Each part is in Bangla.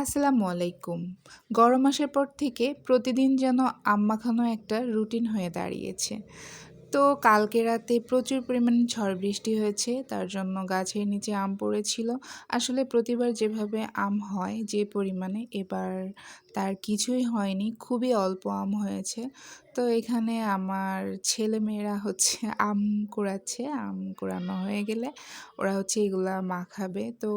আসসালামু আলাইকুম। গরম মাসের পর থেকে প্রতিদিন যেন আম্মাখানো একটা রুটিন হয়ে দাঁড়িয়েছে। তো কালকে রাতে প্রচুর পরিমাণে ঝড় বৃষ্টি হয়েছে, তার জন্য গাছের নিচে আম পড়েছিল। আসলে প্রতিবার যেভাবে আম হয় যে পরিমাণে, এবার তার কিছুই হয়নি, খুবই অল্প আম হয়েছে। তো এখানে আমার ছেলে মেয়েরা হচ্ছে আম কুড়াচ্ছে, আম কুড়ানো হয়ে গেলে ওরা হচ্ছে এগুলা মাখাবে। তো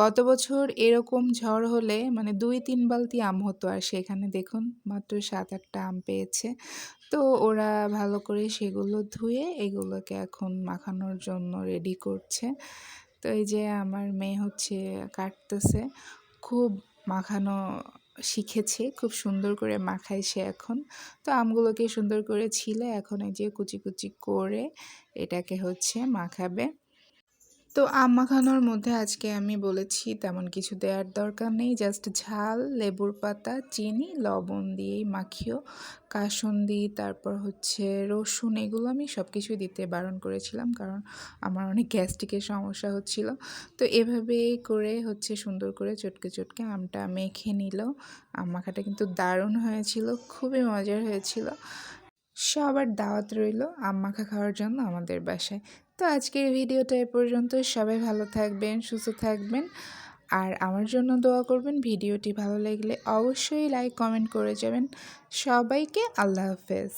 গত বছর এরকম ঝড় হলে মানে দুই তিন বালতি আম হতো আর সেখানে দেখুন মাত্র সাত আটটা আম পেয়েছে। তো ওরা ভালো করে সেগুলো ধুয়ে এগুলোকে এখন মাখানোর জন্য রেডি করছে। তো এই যে আমার মেয়ে হচ্ছে কাটতেছে, খুব মাখানো শিখেছে, খুব সুন্দর করে মাখায় সে এখন। তো আমগুলোকে সুন্দর করে ছিলে, এখন এই যে কুচি কুচি করে এটাকে হচ্ছে মাখাবে। তো আম মাখানোর মধ্যে আজকে আমি বলেছি তেমন কিছু দেওয়ার দরকার নেই। জাস্ট ঝাল, লেবুর পাতা, চিনি, লবণ দিয়েই মাখিও। কাসন্দি তারপর হচ্ছে রসুন, এগুলো আমি সব কিছুই দিতে বারণ করেছিলাম কারণ আমার অনেক গ্যাস্ট্রিকের সমস্যা হচ্ছিল। তো এভাবে করে হচ্ছে সুন্দর করে চটকে চটকে আমটা মেখে নিল। আম মাখাটা কিন্তু দারুণ হয়েছিল, খুবই মজার হয়েছিল। সবার দাওয়াত রইল আম মাখা খাওয়ার জন্য আমাদের বাসায়। তো আজকের ভিডিওটা এ পর্যন্ত। সবাই ভালো থাকবেন, সুস্থ থাকবেন। আর আমার জন্য দোয়া করবেন, ভিডিওটি ভালো লাগলে অবশ্যই লাইক কমেন্ট করে যাবেন। সবাইকে আল্লাহ হাফেজ।